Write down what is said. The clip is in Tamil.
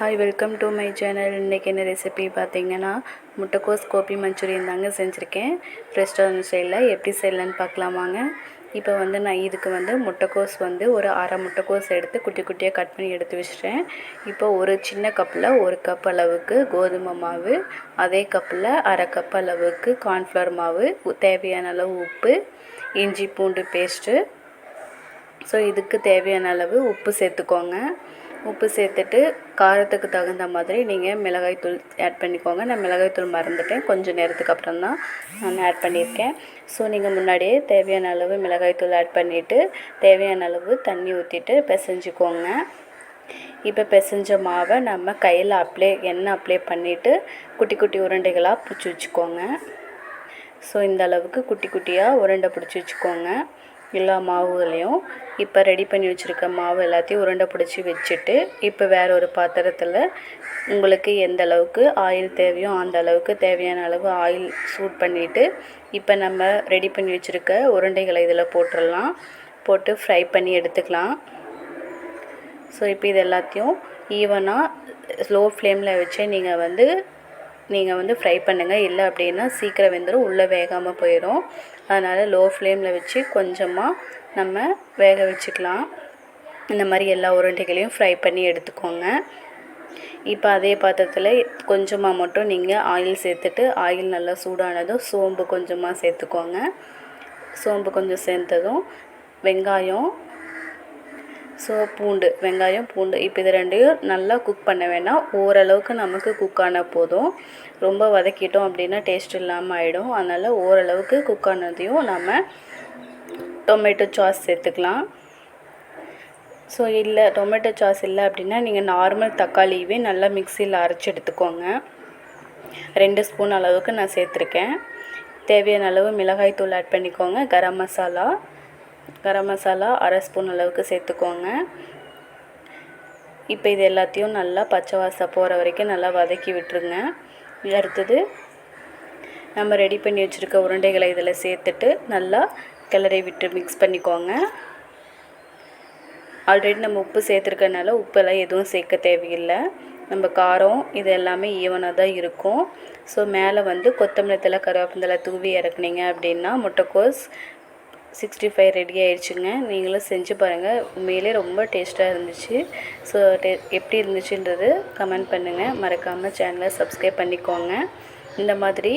Hi welcome to my channel இன்றைக்கி என்ன ரெசிபி பார்த்தீங்கன்னா முட்டைக்கோஸ் கோபி மஞ்சூரியன் தாங்க செஞ்சுருக்கேன். ரெஸ்டாரண்ட் ஸ்டைலில் எப்படி செய்யலான்னு பார்க்கலாமாங்க இப்போ வந்து நான் இதுக்கு வந்து முட்டைக்கோஸ் வந்து ஒரு அரை முட்டைக்கோஸ் எடுத்து குட்டி குட்டியாக கட் பண்ணி எடுத்து வச்சுட்டேன் இப்போ ஒரு சின்ன கப்பில் ஒரு கப் அளவுக்கு கோதுமை மாவு அதே கப்பில் அரை கப் அளவுக்கு கார்ன்ஃப்ளவர் மாவு தேவையான அளவு உப்பு இஞ்சி பூண்டு பேஸ்ட்டு ஸோ இதுக்கு தேவையான அளவு உப்பு சேர்த்துக்கோங்க. உப்பு சேர்த்துட்டு காரத்துக்கு தகுந்த மாதிரி நீங்கள் மிளகாய்த்தூள் ஆட் பண்ணிக்கோங்க. நான் மிளகாய்த்தூள் மறந்துட்டேன். கொஞ்சம் நேரத்துக்கு அப்புறம் தான் நான் ஆட் பண்ணியிருக்கேன். ஸோ நீங்கள் முன்னாடியே தேவையான அளவு மிளகாய்த்தூள் ஆட் பண்ணிவிட்டு தேவையான அளவு தண்ணி ஊற்றிட்டு பிசைஞ்சிக்கோங்க. இப்போ பிசைஞ்ச மாவை நம்ம கையில் அப்ளை எண்ணெய் அப்ளை பண்ணிவிட்டு குட்டி குட்டி உருண்டைகளாக பிடிச்சி வச்சுக்கோங்க. ஸோ இந்த அளவுக்கு குட்டி குட்டியாக உருண்டை பிடிச்சி வச்சுக்கோங்க. எல்லா மாவுகளையும் இப்போ ரெடி பண்ணி வச்சுருக்க மாவு எல்லாத்தையும் உருண்டை பிடிச்சி வச்சுட்டு இப்போ வேறு ஒரு பாத்திரத்தில் உங்களுக்கு எந்த அளவுக்கு ஆயில் தேவையோ அந்த அளவுக்கு தேவையான அளவு ஆயில் சூட் பண்ணிவிட்டு இப்போ நம்ம ரெடி பண்ணி வச்சுருக்க உருண்டைகளை இதில் போட்டுடலாம். போட்டு ஃப்ரை பண்ணி எடுத்துக்கலாம். ஸோ இப்போ இது எல்லாத்தையும் ஈவனாக ஸ்லோ ஃப்ளேமில் வச்சு நீங்கள் வந்து நீங்கள் வந்து ஃப்ரை பண்ணுங்கள் இல்லை அப்படின்னா சீக்கிரம் வெந்துடும் உள்ளே வேகாமல் போயிடும் அதனால் லோ ஃப்ளேமில் வச்சு கொஞ்சமாக நம்ம வேக வச்சுக்கலாம். இந்த மாதிரி எல்லா உருண்டைகளையும் ஃப்ரை பண்ணி எடுத்துக்கோங்க. இப்போ அதே பாத்திரத்தில் கொஞ்சமாக மட்டும் நீங்கள் ஆயில் சேர்த்துட்டு ஆயில் நல்லா சூடானதும் சோம்பு கொஞ்சமாக சேர்த்துக்கோங்க. சோம்பு கொஞ்சம் சேர்த்ததும் வெங்காயம் ஸோ பூண்டு வெங்காயம் பூண்டு. இப்போ இது ரெண்டையும் நல்லா குக் பண்ண வேணாம். ஓரளவுக்கு நமக்கு குக் ஆன போதும். ரொம்ப வதக்கிட்டோம் அப்படின்னா டேஸ்ட் இல்லாமல் ஆகிடும் அதனால் ஓரளவுக்கு குக் ஆனதையும் நம்ம டொமேட்டோ சாஸ் சேர்த்துக்கலாம். ஸோ இல்லை டொமேட்டோ சாஸ் இல்லை அப்படின்னா நீங்கள் நார்மல் தக்காளியவே நல்லா மிக்சியில் அரைச்சி எடுத்துக்கோங்க. ரெண்டு ஸ்பூன் அளவுக்கு நான் சேர்த்துருக்கேன். தேவையான அளவு மிளகாய் தூள் ஆட் பண்ணிக்கோங்க. கரம் மசாலா. கரம் மசாலா அரை ஸ்பூன் அளவுக்கு சேர்த்துக்கோங்க. இப்போ இது எல்லாத்தையும் நல்லா பச்சை வாசம் போகிற வரைக்கும் நல்லா வதக்கி விட்டுருங்க. அடுத்தது நம்ம ரெடி பண்ணி வச்சுருக்க உருண்டைகளை இதில் சேர்த்துட்டு நல்லா கிளறி விட்டு மிக்ஸ் பண்ணிக்கோங்க. ஆல்ரெடி நம்ம உப்பு சேர்த்துருக்கனால உப்பெல்லாம் எதுவும் சேர்க்க தேவையில்லை. நம்ம காரம் இது எல்லாமே ஈவனாக தான் இருக்கும். ஸோ மேலே வந்து கொத்தமல்லி தலை கருவேப்பந்தலை தூவி இறக்குனீங்க அப்படின்னா முட்டைக்கோஸ் சிக்ஸ்டி ஃபைவ் ரெடி ஆயிடுச்சுங்க. நீங்களும் செஞ்சு பாருங்கள் உண்மையிலே ரொம்ப டேஸ்ட்டாக இருந்துச்சு. ஸோ டே எப்படி இருந்துச்சுன்றது கமெண்ட் பண்ணுங்கள் மறக்காமல் சேனலை சப்ஸ்கிரைப் பண்ணிக்கோங்க. இந்த மாதிரி